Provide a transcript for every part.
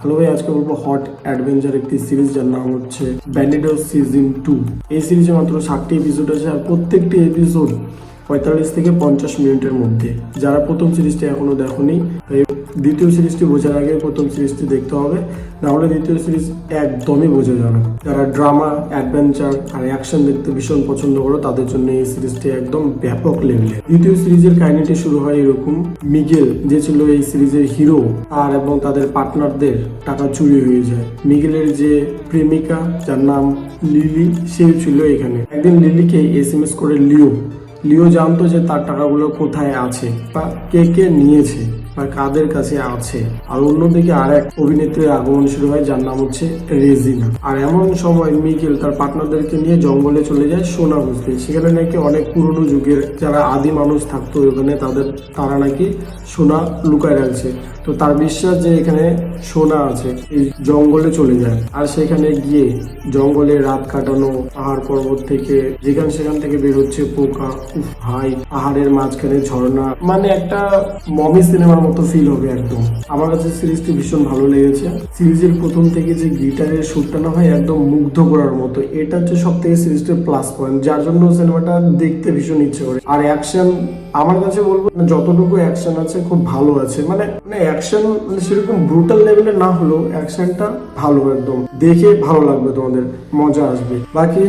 Hello ভাই, আজকে বলব হট অ্যাডভেঞ্চার একটি সিরিজ যার নাম হচ্ছে ব্যান্ডিডো সিজন টু এই সিরিজে মাত্র ষাটটি এপিসোড আছে আর প্রত্যেকটি এপিসোড পঁয়তাল্লিশ থেকে পঞ্চাশ মিনিটের মধ্যে। যারা প্রথম সিরিজটি এখনও দেখোনি দ্বিতীয় সিরিজটি বোঝার আগে প্রথম সিরিজটি দেখতে হবে। না হলে দ্বিতীয় সিরিজ একদমই বোঝা যাবে না। যারা ড্রামা, অ্যাডভেঞ্চার আর অ্যাকশন দেখতে ভীষণ পছন্দ করো, তাদের জন্য এই সিরিজটি একদম ব্যাপক লেভেলে দ্বিতীয় সিরিজের কাহিনীটি শুরু হয় এরকম, মিগেল, যে ছিল এই সিরিজের হিরো, আর এবং তাদের পার্টনারদের টাকা চুরি হয়ে যায়। মিগেলের যে প্রেমিকা, যার নাম লিলি, সে ছিল এখানে। একদিন লিলিকে এস এম এস করে লিও লিও জানতো যে তার টাকাগুলো কোথায় আছে বা কে কে নিয়েছে। বা কাদের কাছে আছে? আর অন্যদিকে আর এক অভিনেত্রীর আগমন শুরু হয় যার নাম হচ্ছে রেজিনা। আর এমন সময় মিকেল তার পার্টনারদেরকে নিয়ে জঙ্গলে চলে যায় সোনা খুঁজতে সেখানে নাকি অনেক পুরনো যুগের যারা আদি মানুষ থাকতো ওখানে তাদের, তারা নাকি সোনা লুকায় রাখছে। তো তার বিশ্বাস যে এখানে সোনা আছে, এই জঙ্গলে চলে যায়। আর সেখানে গিয়ে জঙ্গলে রাত কাটানো, পাহাড় পর্বত থেকে যেখান সেখান থেকে বের হচ্ছে পোকা ভাই, পাহাড়ের মাঝখানে ঝর্ণা। মানে একটা মমি সিনেমার মতো ফিল হবে একদম। আমার কাছে সিরিজটি ভীষণ ভালো লেগেছে। সিরিজের প্রথম থেকে যে গিটারের সুরটা না হয়, একদম মুগ্ধ করার মতো। এটা হচ্ছে সব থেকে সিরিজটির প্লাস পয়েন্ট যার জন্য সিনেমাটা দেখতে ভীষণ ইচ্ছে করে। আর অ্যাকশন আমার কাছে বলব, যতটুকু অ্যাকশন আছে, খুব ভালো আছে। মানে মানে অ্যাকশন মানে সেরকম ব্রুটাল লেভেলে না হলেও অ্যাকশনটা ভালো একদম। দেখে ভালো লাগবে তোমাদের, মজা আসবে। বাকি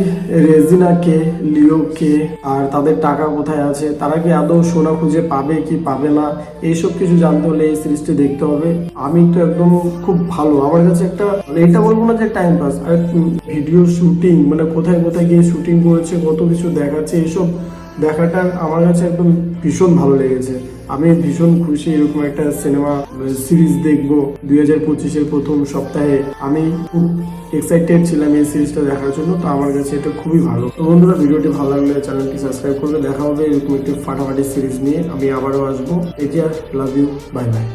রেজিনা কে, লিও কে, আর তাদের টাকা কোথায় আছে, তারা কি আদৌ সোনা খুঁজে পাবে কি পাবে না, এইসব কিছু জানতে হলে এই সিরিজটি দেখতে হবে। আমি তো একদম খুব ভালো। আমার কাছে একটা মানে এটা বলব না যে টাইম পাস আর ভিডিও শুটিং মানে কোথায় কোথায় গিয়ে শুটিং করেছে, কত কিছু দেখাচ্ছে, এসব দেখাটা আমার কাছে একদম ভীষণ ভালো লেগেছে। আমি ভীষণ খুশি এরকম একটা সিনেমা সিরিজ দেখব দুই হাজার পঁচিশের প্রথম সপ্তাহে। আমি খুব এক্সাইটেড ছিলাম এই সিরিজটা দেখার জন্য, তো আমার কাছে এটা খুবই ভালো। তো বন্ধুরা, ভিডিওটি ভালো লাগলে চ্যানেলটি সাবস্ক্রাইব করলে দেখা হবে এরকম একটি ফাটাফাটি সিরিজ নিয়ে। আমি আবারও আসব। এটি আর লাভ ইউ বাই বাই